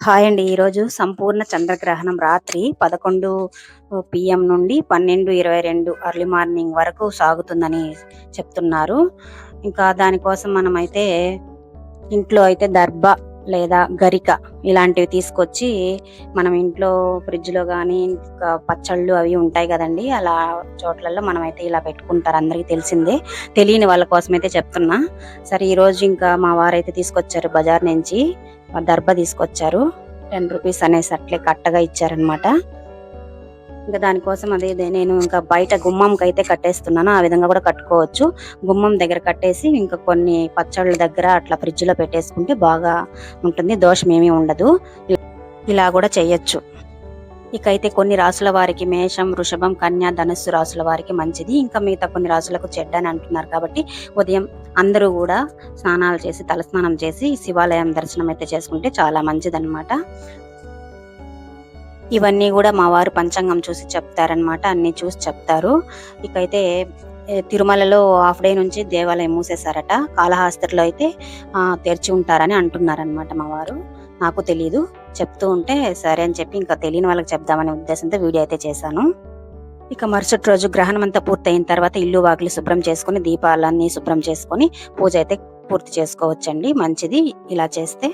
Hi అండి. ఈరోజు సంపూర్ణ చంద్రగ్రహణం రాత్రి పదకొండు పిఎం నుండి పన్నెండు ఇరవై రెండు అర్లీ మార్నింగ్ వరకు సాగుతుందని చెప్తున్నారు. ఇంకా దానికోసం మనమైతే ఇంట్లో అయితే దర్భ లేదా గరిక ఇలాంటివి తీసుకొచ్చి మనం ఇంట్లో ఫ్రిడ్జ్లో కానీ ఇంకా పచ్చళ్ళు అవి ఉంటాయి కదండి అలా చోట్లలో మనమైతే ఇలా పెట్టుకుంటారు. అందరికీ తెలిసిందే. తెలియని వాళ్ళ కోసం అయితే చెప్తున్నా. సరే ఈరోజు ఇంకా మా వారైతే తీసుకొచ్చారు బజార్ నుంచి దర్భ తీసుకొచ్చారు. టెన్ రూపీస్ అనేసి అట్లే కట్టగా ఇచ్చారనమాట ఇంకా దానికోసం అదే ఇదే. నేను ఇంకా బయట గుమ్మంకి అయితే కట్టేస్తున్నాను. ఆ విధంగా కూడా కట్టుకోవచ్చు. గుమ్మం దగ్గర కట్టేసి ఇంకా కొన్ని పచ్చళ్ళ దగ్గర అట్లా ఫ్రిడ్జ్లో పెట్టేసుకుంటే బాగా ఉంటుంది. దోషం ఏమీ ఉండదు. ఇలా కూడా చేయొచ్చు. ఇకైతే కొన్ని రాసుల వారికి మేషం వృషభం కన్య ధనుస్సు రాసుల వారికి మంచిది. ఇంకా మిగతా కొన్ని రాసులకు చెడ్డ అని అంటున్నారు కాబట్టి ఉదయం అందరూ కూడా స్నానాలు చేసి తలస్నానం చేసి శివాలయం దర్శనం అయితే చేసుకుంటే చాలా మంచిదన్నమాట. ఇవన్నీ కూడా మా వారు పంచాంగం చూసి చెప్తారనమాట అన్ని చూసి చెప్తారు. ఇకైతే తిరుమలలో హాఫ్ డే నుంచి దేవాలయం మూసేశారట. కాళహస్తిలో అయితే తెరిచి ఉంటారని అంటున్నారనమాట మా వారు. నాకు తెలీదు. చెప్తూ ఉంటే సరే అని చెప్పి ఇంకా తెలియని వాళ్ళకి చెప్దామనే ఉద్దేశంతో వీడియో అయితే చేశాను. ఇక మరుసటి రోజు గ్రహణం అంతా పూర్తయిన తర్వాత ఇల్లు వాకిలి శుభ్రం చేసుకుని దీపాలన్నీ శుభ్రం చేసుకొని పూజ అయితే పూర్తి చేసుకోవచ్చండి. మంచిది. ఇలా చేస్తే